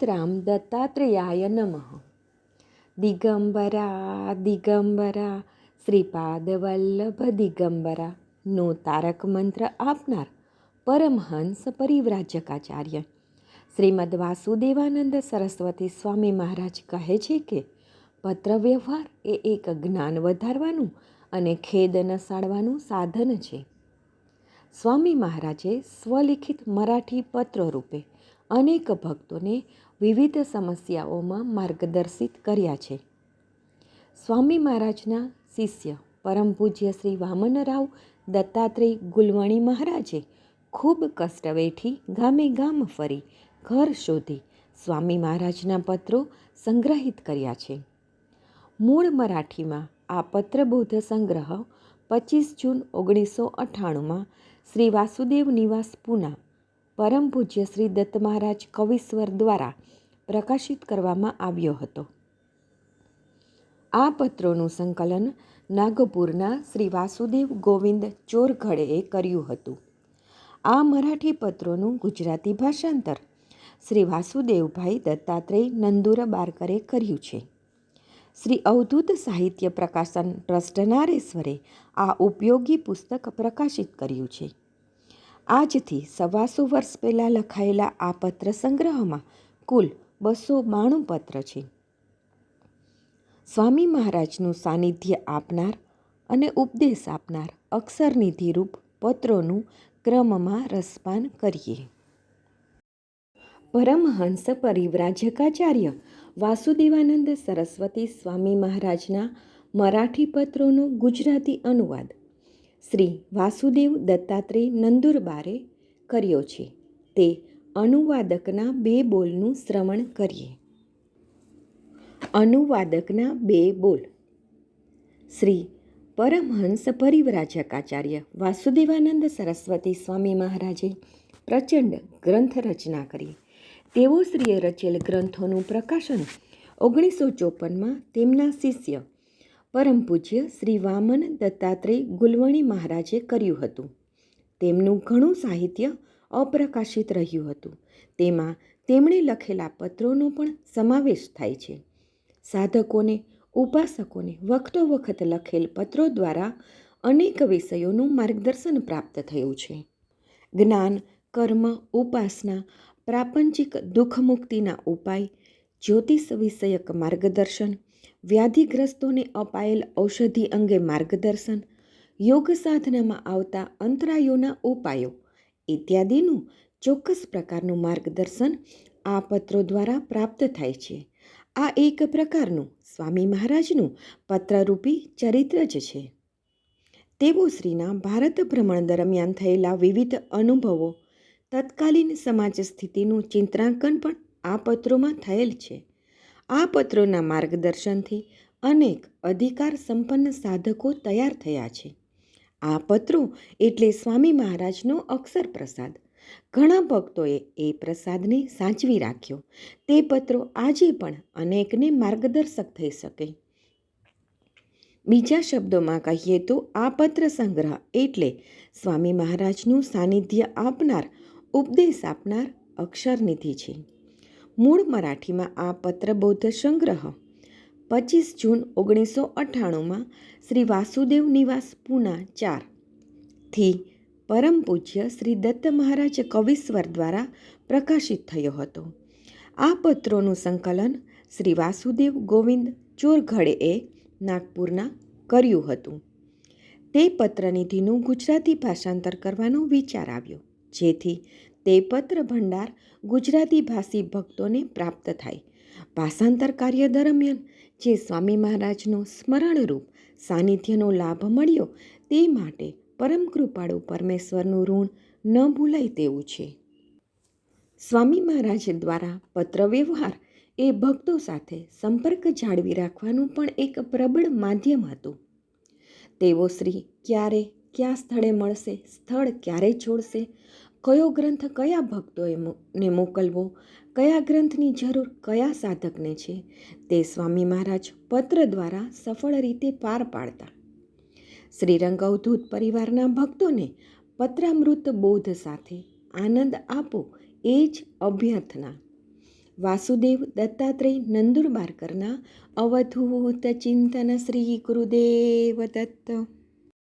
રામ દત્તાત્રેયાય નમઃ દિગંબરા દિગંબરા શ્રીપાદ વલ્લભ દિગંબરા નો તારક મંત્ર આપનાર પરમહંસ પરિવ્રાજકાચાર્ય શ્રીમદ વાસુદેવાનંદ સરસ્વતી સ્વામી મહારાજ કહે છે કે પત્ર વ્યવહાર એ એક જ્ઞાન વધારવાનું અને ખેદ નસાડવાનું સાધન છે. સ્વામી મહારાજે સ્વલિખિત મરાઠી પત્રો રૂપે અનેક ભક્તોને વિવિધ સમસ્યાઓમાં માર્ગદર્શિત કર્યા છે. સ્વામી મહારાજના શિષ્ય પરમ પૂજ્ય શ્રી વામનરાવ દત્તાત્રેય ગુલવણી મહારાજે ખૂબ કષ્ટ વેઠી ગામે ગામ ફરી ઘર શોધી સ્વામી મહારાજના પત્રો સંગ્રહિત કર્યા છે. મૂળ મરાઠીમાં આ પત્રબોધ સંગ્રહ પચીસ જૂન ઓગણીસો અઠ્ઠાણુંમાં શ્રી વાસુદેવ નિવાસ પૂના, પરમ પૂજ્ય શ્રી દત્ત મહારાજ કવિશ્વર દ્વારા પ્રકાશિત કરવામાં આવ્યો હતો. આ પત્રોનું સંકલન નાગપુરના શ્રી વાસુદેવ ગોવિંદ ચોરઘડેએ કર્યું હતું. આ મરાઠી પત્રોનું ગુજરાતી ભાષાંતર શ્રી વાસુદેવભાઈ દત્તાત્રેય નંદુર બારકરે કર્યું છે. શ્રી અવધૂત સાહિત્ય પ્રકાશન ટ્રસ્ટ નારેશ્વરે આ ઉપયોગી પુસ્તક પ્રકાશિત કર્યું છે. આજથી સવાસો વર્ષ પહેલાં લખાયેલા આ પત્ર સંગ્રહમાં કુલ બસો બાણું પત્ર છે. સ્વામી મહારાજનું સાનિધ્ય આપનાર અને ઉપદેશ આપનાર અક્ષરનિધિરૂપ પત્રોનું ક્રમમાં રસપાન કરીએ. પરમહંસ પરિવ્રાજકાચાર્ય વાસુદેવાનંદ સરસ્વતી સ્વામી મહારાજના મરાઠી પત્રોનો ગુજરાતી અનુવાદ શ્રી વાસુદેવ દત્તાત્રેય નંદુરબારે કર્યો છે. તે અનુવાદકના બે બોલનું શ્રવણ કરીએ. અનુવાદકના બે બોલ. શ્રી પરમહંસ પરિવ્રાજકાચાર્ય વાસુદેવાનંદ સરસ્વતી સ્વામી મહારાજે પ્રચંડ ગ્રંથ રચના કરી. તેઓ શ્રીએ રચેલ ગ્રંથોનું પ્રકાશન ઓગણીસો ચોપનમાં તેમના શિષ્ય પરમ પૂજ્ય શ્રી વામન દત્તાત્રેય ગુલવણી મહારાજે કર્યું હતું. તેમનું ઘણું સાહિત્ય અપ્રકાશિત રહ્યું હતું. તેમાં તેમણે લખેલા પત્રોનો પણ સમાવેશ થાય છે. સાધકોને, ઉપાસકોને વખતો વખત લખેલ પત્રો દ્વારા અનેક વિષયોનું માર્ગદર્શન પ્રાપ્ત થયું છે. જ્ઞાન, કર્મ, ઉપાસના પ્રાપંચિક દુઃખ મુક્તિના ઉપાય, જ્યોતિષ વિષયક માર્ગદર્શન, વ્યાધિગ્રસ્તોને અપાયેલ ઔષધિ અંગે માર્ગદર્શન, યોગ સાધનામાં આવતા અંતરાયોના ઉપાયો ઇત્યાદિનું ચોક્કસ પ્રકારનું માર્ગદર્શન આ પત્રો દ્વારા પ્રાપ્ત થાય છે. આ એક પ્રકારનું સ્વામી મહારાજનું પત્રરૂપી ચરિત્ર જ છે. તેઓ શ્રીના ભારત ભ્રમણ દરમિયાન થયેલા વિવિધ અનુભવો તત્કાલીન સમાજ સ્થિતિનું ચિત્રાંકન પણ આ પત્રોમાં થયેલ છે. આ પત્રોના માર્ગદર્શનથી અનેક અધિકાર સંપન્ન સાધકો તૈયાર થયા છે. આ પત્રો એટલે સ્વામી મહારાજનો અક્ષર પ્રસાદ. ઘણા ભક્તોએ એ પ્રસાદને સાચવી રાખ્યો. તે પત્રો આજે પણ અનેકને માર્ગદર્શક થઈ શકે. બીજા શબ્દોમાં કહીએ તો આ પત્ર સંગ્રહ એટલે સ્વામી મહારાજનું સાનિધ્ય આપનાર ઉપદેશ આપનાર અક્ષરનિધિ છે. મૂળ મરાઠીમાં આ પત્રબૌદ્ધ સંગ્રહ પચીસ જૂન ઓગણીસો અઠ્ઠાણુંમાં શ્રી વાસુદેવ નિવાસ પૂના ચારથી પરમ પૂજ્ય શ્રી દત્ત મહારાજ કવિશ્વર દ્વારા પ્રકાશિત થયો હતો. આ પત્રોનું સંકલન શ્રી વાસુદેવ ગોવિંદ ચોરઘડેએ નાગપુરના કર્યું હતું. તે પત્રનિધિનું ગુજરાતી ભાષાંતર કરવાનો વિચાર આવ્યો. જેથી તે પત્ર ભંડાર ગુજરાતી ભાષી ભક્તોને પ્રાપ્ત થાય. ભાષાંતર કાર્ય દરમિયાન જે સ્વામી મહારાજનો સ્મરણરૂપ સાનિધ્યનો લાભ મળ્યો તે માટે પરમ કૃપાળુ પરમેશ્વરનું ઋણ ન ભૂલાય તેવું છે. સ્વામી મહારાજ દ્વારા પત્ર વ્યવહાર એ ભક્તો સાથે સંપર્ક જાળવી રાખવાનું પણ એક પ્રબળ માધ્યમ હતું. તેઓ શ્રી ક્યારે કયા સ્થળે મળશે, સ્થળ ક્યારે છોડશે, કયો ગ્રંથ કયા ભક્તોએ ને મોકલવો, કયા ગ્રંથની જરૂર કયા સાધકને છે, તે સ્વામી મહારાજ પત્ર દ્વારા સફળ રીતે પાર પાડતા. શ્રીરંગ અવધૂત પરિવારના ભક્તોને પત્રામૃત બોધ સાથે આનંદ આપો એ જ અભ્યર્થના. વાસુદેવ દત્તાત્રેય નંદુરબારકરના અવધૂત ચિંતન શ્રી ગુરુદેવ દત્ત.